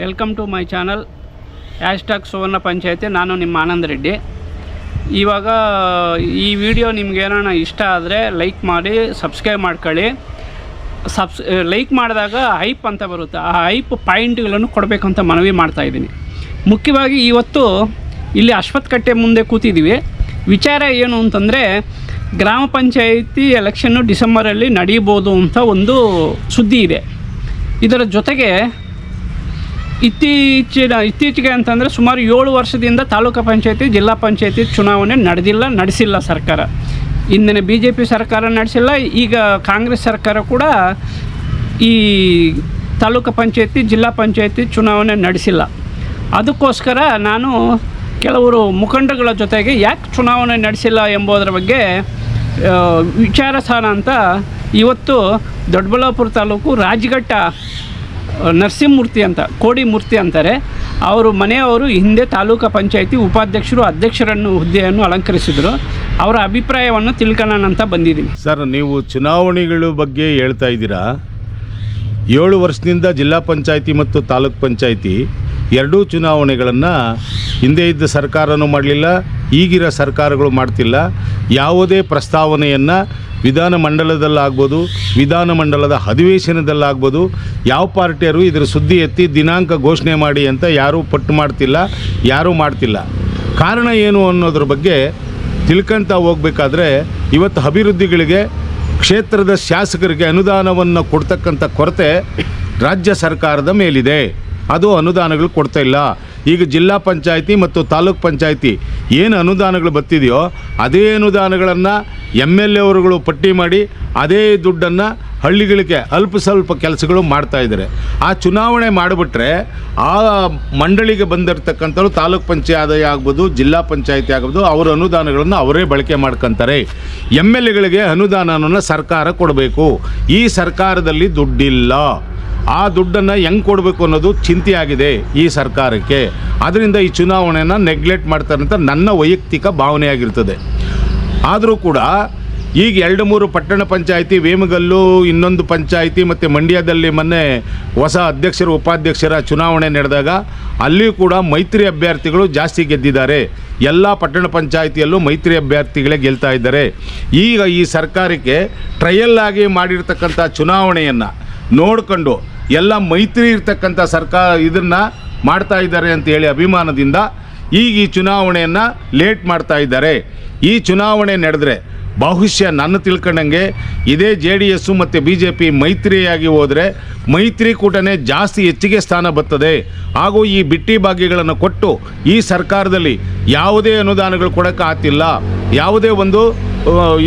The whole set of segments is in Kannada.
Welcome to my channel hashtag Suvarna Panchayati ನಾನು ನಿಮ್ಮ ಆನಂದ್ ರೆಡ್ಡಿ. ಇವಾಗ ಈ ವಿಡಿಯೋ ನಿಮ್ಗೆ ಇಷ್ಟ ಆದರೆ ಲೈಕ್ ಮಾಡಿ ಸಬ್ಸ್ಕ್ರೈಬ್ ಮಾಡ್ಕೊಳ್ಳಿ. ಸಬ್ಸ್ ಲೈಕ್ ಮಾಡಿದಾಗ ಹೈಪ್ ಅಂತ ಬರುತ್ತೆ. ಆ ಹೈಪ್ ಪಾಯಿಂಟ್ಗಳನ್ನು ಕೊಡಬೇಕಂತ ಮನವಿ ಮಾಡ್ತಾ ಇದ್ದೀನಿ. ಮುಖ್ಯವಾಗಿ ಇವತ್ತು ಇಲ್ಲಿ ಅಶ್ವತ್ಕಟ್ಟೆ ಮುಂದೆ ಕೂತಿದ್ದೀವಿ ವಿಚಾರ ಏನು ಅಂತಂದರೆ, ಗ್ರಾಮ ಪಂಚಾಯಿತಿ ಎಲೆಕ್ಷನ್ನು ಡಿಸೆಂಬರಲ್ಲಿ ನಡೀಬೋದು ಅಂತ ಒಂದು ಸುದ್ದಿ ಇದೆ. ಇದರ ಜೊತೆಗೆ ಇತ್ತೀಚಿನ, ಇತ್ತೀಚೆಗೆ ಅಂತಂದರೆ ಸುಮಾರು ಏಳು ವರ್ಷದಿಂದ ತಾಲೂಕು ಪಂಚಾಯತಿ, ಜಿಲ್ಲಾ ಪಂಚಾಯತಿ ಚುನಾವಣೆ ನಡೆದಿಲ್ಲ, ನಡೆಸಿಲ್ಲ ಸರ್ಕಾರ. ಇಂದಿನ ಬಿ ಜೆ ಪಿ ಸರ್ಕಾರ ನಡೆಸಿಲ್ಲ, ಈಗ ಕಾಂಗ್ರೆಸ್ ಸರ್ಕಾರ ಕೂಡ ಈ ತಾಲೂಕು ಪಂಚಾಯತಿ, ಜಿಲ್ಲಾ ಪಂಚಾಯತಿ ಚುನಾವಣೆ ನಡೆಸಿಲ್ಲ. ಅದಕ್ಕೋಸ್ಕರ ನಾನು ಕೆಲವರು ಮುಖಂಡಗಳ ಜೊತೆಗೆ ಯಾಕೆ ಚುನಾವಣೆ ನಡೆಸಿಲ್ಲ ಎಂಬುದರ ಬಗ್ಗೆ ವಿಚಾರ ಸ್ಥಾನ ಅಂತ ಇವತ್ತು ದೊಡ್ಡಬಳ್ಳಾಪುರ ತಾಲೂಕು ರಾಜಘಟ್ಟ ನರಸಿಂಹಮೂರ್ತಿ ಅಂತ ಕೋಡಿ ಮೂರ್ತಿ ಅಂತಾರೆ. ಅವರು ಮನೆಯವರು ಹಿಂದೆ ತಾಲೂಕು ಪಂಚಾಯಿತಿ ಉಪಾಧ್ಯಕ್ಷರು, ಅಧ್ಯಕ್ಷರನ್ನು ಹುದ್ದೆಯನ್ನು ಅಲಂಕರಿಸಿದರು. ಅವರ ಅಭಿಪ್ರಾಯವನ್ನು ತಿಳ್ಕೊಳ್ಳೋಣ ಅಂತ ಬಂದಿದ್ದೀನಿ ಸರ್, ನೀವು ಚುನಾವಣೆಗಳ ಬಗ್ಗೆ ಹೇಳ್ತಾ ಇದ್ದೀರಾ? ಏಳು ವರ್ಷದಿಂದ ಜಿಲ್ಲಾ ಪಂಚಾಯಿತಿ ಮತ್ತು ತಾಲೂಕ್ ಪಂಚಾಯಿತಿ ಎರಡೂ ಚುನಾವಣೆಗಳನ್ನು ಹಿಂದೆ ಇದ್ದ ಸರ್ಕಾರನೂ ಮಾಡಲಿಲ್ಲ, ಈಗಿರೋ ಸರ್ಕಾರಗಳು ಮಾಡ್ತಿಲ್ಲ. ಯಾವುದೇ ಪ್ರಸ್ತಾವನೆಯನ್ನು ವಿಧಾನಮಂಡಲದಲ್ಲಾಗ್ಬೋದು ವಿಧಾನಮಂಡಲದ ಅಧಿವೇಶನದಲ್ಲಾಗ್ಬೋದು, ಯಾವ ಪಾರ್ಟಿಯರು ಇದರ ಸುದ್ದಿ ಎತ್ತಿ ದಿನಾಂಕ ಘೋಷಣೆ ಮಾಡಿ ಅಂತ ಯಾರೂ ಪಟ್ಟು ಮಾಡ್ತಿಲ್ಲ, ಯಾರೂ ಮಾಡ್ತಿಲ್ಲ. ಕಾರಣ ಏನು ಅನ್ನೋದ್ರ ಬಗ್ಗೆ ತಿಳ್ಕೊಂತ ಹೋಗ್ಬೇಕಾದ್ರೆ, ಇವತ್ತು ಅಭಿವೃದ್ಧಿಗಳಿಗೆ, ಕ್ಷೇತ್ರದ ಶಾಸಕರಿಗೆ ಅನುದಾನವನ್ನು ಕೊಡ್ತಕ್ಕಂಥ ಕೊರತೆ ರಾಜ್ಯ ಸರ್ಕಾರದ ಮೇಲಿದೆ. ಅದು ಅನುದಾನಗಳು ಕೊಡ್ತಾ ಇಲ್ಲ. ಈಗ ಜಿಲ್ಲಾ ಪಂಚಾಯಿತಿ ಮತ್ತು ತಾಲೂಕ್ ಪಂಚಾಯಿತಿ ಏನು ಅನುದಾನಗಳು ಬರ್ತಿದೆಯೋ, ಅದೇ ಅನುದಾನಗಳನ್ನು ಎಂ ಎಲ್ ಎವರುಗಳು ಪಟ್ಟಿ ಮಾಡಿ ಅದೇ ದುಡ್ಡನ್ನು ಹಳ್ಳಿಗಳಿಗೆ ಅಲ್ಪ ಸ್ವಲ್ಪ ಕೆಲಸಗಳು ಮಾಡ್ತಾಯಿದ್ದಾರೆ ಆ ಚುನಾವಣೆ ಮಾಡಿಬಿಟ್ರೆ ಆ ಮಂಡಳಿಗೆ ಬಂದಿರತಕ್ಕಂಥವ್ರು ತಾಲೂಕು ಪಂಚಾಯತಿ ಆಗ್ಬೋದು, ಜಿಲ್ಲಾ ಪಂಚಾಯತಿ ಆಗ್ಬೋದು, ಅವರ ಅನುದಾನಗಳನ್ನು ಅವರೇ ಬಳಕೆ ಮಾಡ್ಕೊತಾರೆ. ಎಂ ಎಲ್ ಎಗಳಿಗೆ ಅನುದಾನವನ್ನು ಸರ್ಕಾರ ಕೊಡಬೇಕು. ಈ ಸರ್ಕಾರದಲ್ಲಿ ದುಡ್ಡಿಲ್ಲ. ಆ ದುಡ್ಡನ್ನು ಹೆಂಗೆ ಕೊಡಬೇಕು ಅನ್ನೋದು ಚಿಂತೆಯಾಗಿದೆ ಈ ಸರ್ಕಾರಕ್ಕೆ. ಅದರಿಂದ ಈ ಚುನಾವಣೆಯನ್ನು ನೆಗ್ಲೆಕ್ಟ್ ಮಾಡ್ತಾರೆ ಅಂತ ನನ್ನ ವೈಯಕ್ತಿಕ ಭಾವನೆಯಾಗಿರ್ತದೆ. ಆದರೂ ಕೂಡ ಈಗ ಎರಡು ಮೂರು ಪಟ್ಟಣ ಪಂಚಾಯಿತಿ, ವೇಮಗಲ್ಲು, ಇನ್ನೊಂದು ಪಂಚಾಯಿತಿ ಮತ್ತು ಮಂಡ್ಯದಲ್ಲಿ ಮೊನ್ನೆ ಹೊಸ ಅಧ್ಯಕ್ಷರು, ಉಪಾಧ್ಯಕ್ಷರ ಚುನಾವಣೆ ನಡೆದಾಗ ಅಲ್ಲಿಯೂ ಕೂಡ ಮೈತ್ರಿ ಅಭ್ಯರ್ಥಿಗಳು ಜಾಸ್ತಿ ಗೆದ್ದಿದ್ದಾರೆ. ಎಲ್ಲ ಪಟ್ಟಣ ಪಂಚಾಯಿತಿಯಲ್ಲೂ ಮೈತ್ರಿ ಅಭ್ಯರ್ಥಿಗಳೇ ಗೆಲ್ತಾ ಇದ್ದಾರೆ. ಈಗ ಈ ಸರ್ಕಾರಕ್ಕೆ ಟ್ರಯಲ್ ಆಗಿ ಮಾಡಿರ್ತಕ್ಕಂಥ ಚುನಾವಣೆಯನ್ನು ನೋಡ್ಕೊಂಡು ಎಲ್ಲ ಮೈತ್ರಿ ಇರ್ತಕ್ಕಂಥ ಸರ್ಕಾರ ಇದನ್ನು ಮಾಡ್ತಾ ಇದ್ದಾರೆ ಅಂತ ಹೇಳಿ ಅಭಿಮಾನದಿಂದ ಈಗ ಈ ಚುನಾವಣೆಯನ್ನು ಲೇಟ್ ಮಾಡ್ತಾ ಇದ್ದಾರೆ. ಈ ಚುನಾವಣೆ ನಡೆದರೆ ಬಹುಶಃ ನನ್ನ ತಿಳ್ಕೊಂಡಂಗೆ ಇದೇ ಜೆ ಡಿ ಎಸ್ಸು ಮತ್ತು ಬಿ ಜೆ ಪಿ ಮೈತ್ರಿಯಾಗಿ ಹೋದರೆ ಮೈತ್ರಿಕೂಟನೇ ಜಾಸ್ತಿ ಹೆಚ್ಚಿಗೆ ಸ್ಥಾನ ಬರ್ತದೆ. ಹಾಗೂ ಈ ಬಿಟ್ಟಿ ಭಾಗ್ಯಗಳನ್ನು ಕೊಟ್ಟು ಈ ಸರ್ಕಾರದಲ್ಲಿ ಯಾವುದೇ ಅನುದಾನಗಳು ಕೊಡೋಕೆ ಆಗ್ತಿಲ್ಲ. ಯಾವುದೇ ಒಂದು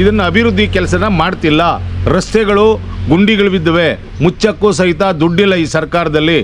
ಇದನ್ನು ಅಭಿವೃದ್ಧಿ ಕೆಲಸನ ಮಾಡ್ತಿಲ್ಲ. ರಸ್ತೆಗಳು ಗುಂಡಿಗಳು ಬಿದ್ದವೆ. ಮುಚ್ಚಕ್ಕೂ ಸಹಿತ ದುಡ್ಡಿಲ್ಲ ಈ ಸರ್ಕಾರದಲ್ಲಿ.